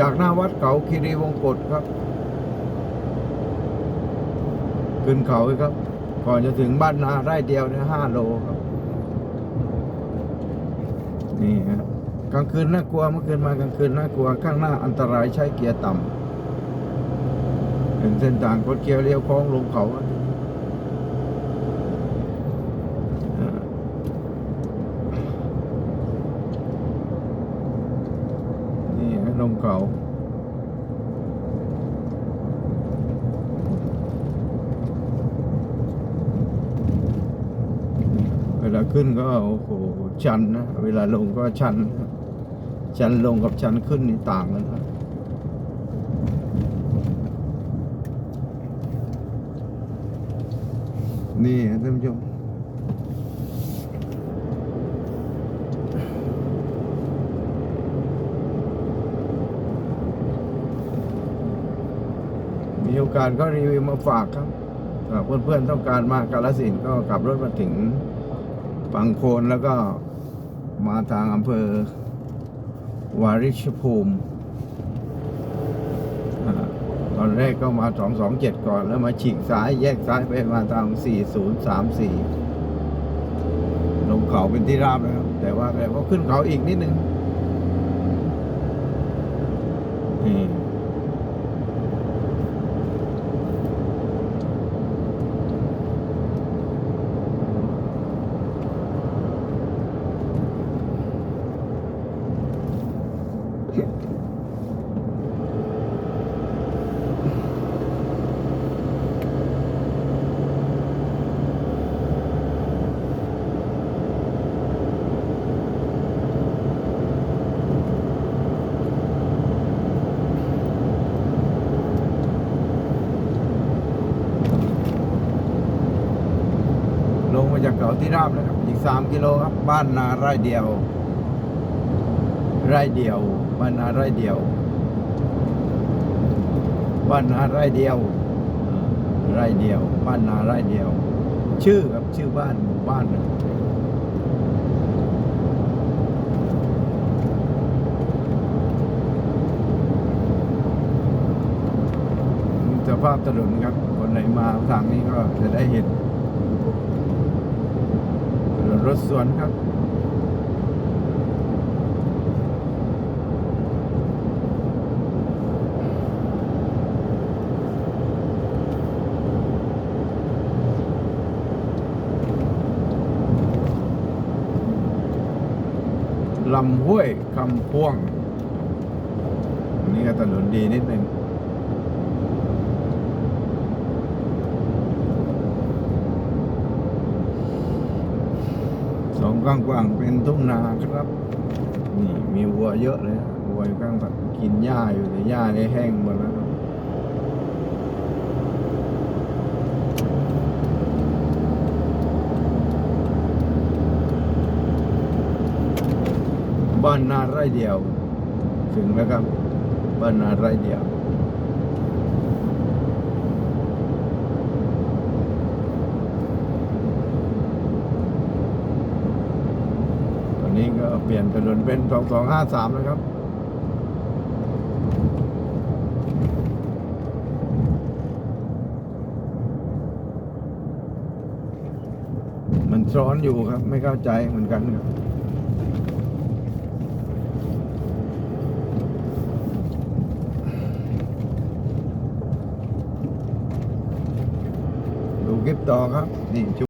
จากหน้าวัดเขาคีรีวงกฏครับ ขึ้นเขาครับ ก่อนจะถึงบ้านนาไร่เดียวเนี่ยห้าโลครับ นี่ครับกลางคืนน่ากลัวเมื่อคืนมากลางคืนน่ากลัวข้างหน้าอันตรายใช้เกียร์ต่ำเป็นเส้นทางคดเคี้ยวเลี้ยวโค้งลงเขาอะอ่า งเขาเวลาขึ้นก็โอ้โหชันนะเวลาลงก็ชัน ชันลงกับชันขึ้นนี่ต่างกันนะนี่ท่านผู้ชม มีโอกาสก็รีวิวมาฝากครับเพื่อนๆต้องการมากาลสินก็ขับรถมาถึงฝั่งโคนแล้วก็มาทางอำเภอ วาริชภูมิตอนแรกก็มา 227 ก่อน แล้วมาฉีกซ้ายแยกซ้ายไปมาทาง 4034 ลงเขาเป็นที่ราบนะครับ แต่ว่าแต่ก็ขึ้นเขาอีกนิดนึงนี่ จากเขาที่ราบแล้วครับ อีกสามกิโลครับ บ้านนาไร่เดียว ไร่เดียว บ้านนาไร่เดียว บ้านนาไร่เดียว ไร่เดียว บ้านนาไร่เดียว ชื่อครับชื่อบ้านหมู่บ้านนะสภาพถนนครับ คนไหนมาทางนี้ก็จะได้เห็น รถสวนครับลำห้วยคำพ่วง อันนี้ก็ถนนดีนิดนึง สอง กว้างๆเป็นทุ่งนาครับ นี่มีวัวเยอะเลยวัวอยู่ข้างทางกินหญ้าอยู่แต่หญ้าได้แห้งหมดแล้วบ้านนาไร่เดียว ถึงแล้วครับ บ้านนาไร่เดียว ตอนนี้ก็ เปลี่ยนถนนเป็น 2253แล้วครับมันซ้อนอยู่ครับ ไม่เข้าใจเหมือนกันครับดูคลิปต่อครับ นี่